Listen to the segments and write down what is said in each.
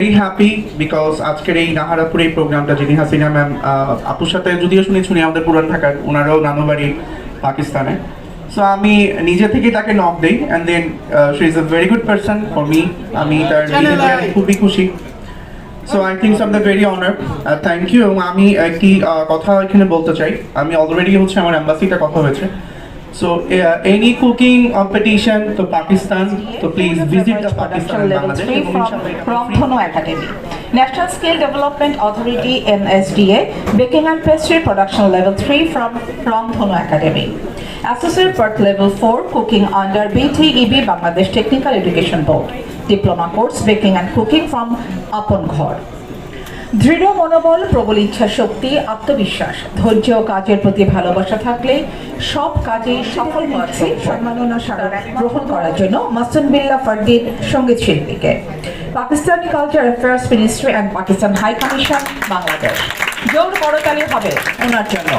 Very happy because আজকের এই নাহারাপুর এই প্রোগ্রামটা যিনি হাসিনা ম্যাম আপুর সাথে যদিও আমাদের পুরান ঢাকার ওনারাও নানুবাড়ি পাকিস্তানে। সো আমি নিজে থেকে তাকে নক দিই and then she is a very good person for me আমি তার খুবই খুশি। So I think the very honour thank you এবং আমি একটি কথা এখানে বলতে চাই। আমি অলরেডি হচ্ছে আমার অ্যাম্বাসিটা কথা হয়েছে। কুকিং কম্পিটিশন তো পাকিস্তান তো please visit the Pakistan Production level Bangladesh 3 এবং from। Academy. National Skill Development Authority NSDA Baking and Pastry Production Level 3 from Thono Academy. Associate Part Level 4 Cooking under BTEB Bangladesh Technical Education Board. Diploma course Baking and Cooking from Apon Ghor. দৃঢ় মনোবল, প্রবল ইচ্ছা শক্তি আত্মবিশ্বাস। ধৈর্য কাজের প্রতি ভালোবাসা থাকলে সব কাজে সফল হচ্ছে সম্মাননা সারা গ্রহণ করার জন্য মাসুন বিল্লা ফার্দিন সংগীত শিল্পীকে। Pakistani culture affairs ministry and Pakistan high commission, Bangladesh. জোর করতালি হবে ওনার জন্য।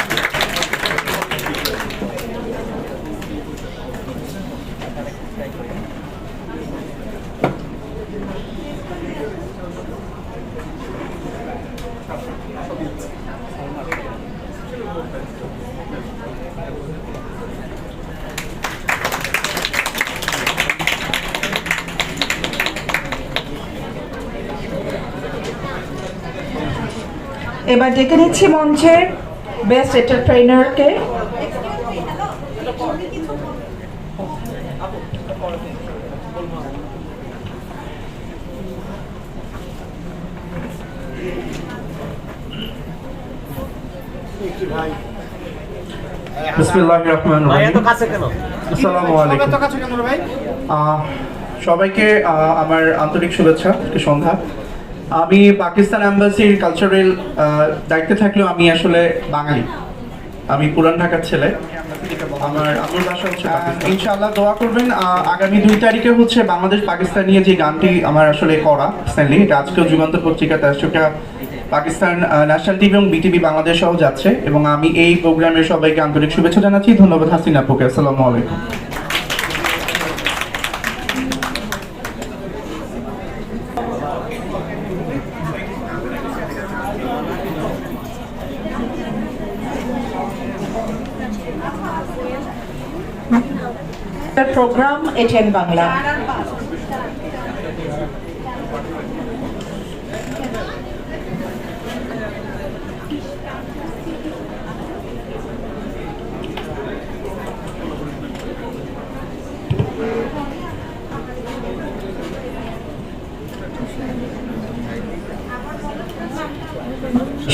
এবার ডেকে নিচ্ছি মঞ্চে বেস্ট এন্টারপ্রেনারকে সবাইকে আমার আন্তরিক শুভেচ্ছা সন্ধ্যা আমি পাকিস্তান অ্যাম্বাসির কালচারাল দায়িত্বে থাকলেও আমি আসলে বাঙালি। আমি পুরান ঢাকার ছেলে। আমার আমার বাসা হচ্ছে ইনশাআল্লাহ দোয়া করবেন। আগামী দুই তারিখে হচ্ছে বাংলাদেশ পাকিস্তান নিয়ে যে গানটি আমার আসলে করা স্যানলি এটা আজকেও যুগান্ত পত্রিকাতে আসছে পাকিস্তান ন্যাশনাল টিভি এবং বিটিভি বাংলাদেশ সহ যাচ্ছে এবং আমি এই প্রোগ্রামের সবাইকে আন্তরিক শুভেচ্ছা জানাচ্ছি। ধন্যবাদ, হাসিনা আপুকে। আসসালামু আলাইকুম। Program ATN Bangla.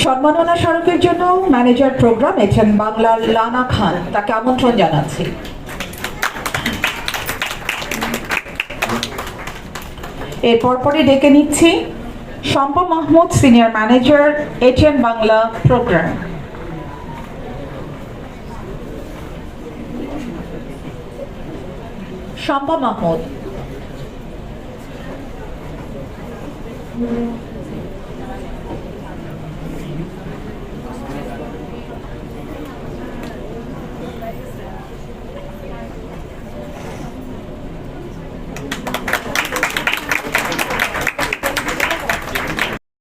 সম্মাননা স্মারকের জন্য ম্যানেজার প্রোগ্রাম এছেন বাংলার লানা খান। তাকে আমন্ত্রণ জানাচ্ছি। এরপর পরে ডেকে নিচ্ছি Shampa Mahmud senior manager, ATN Bangla program. Shampa Mahmud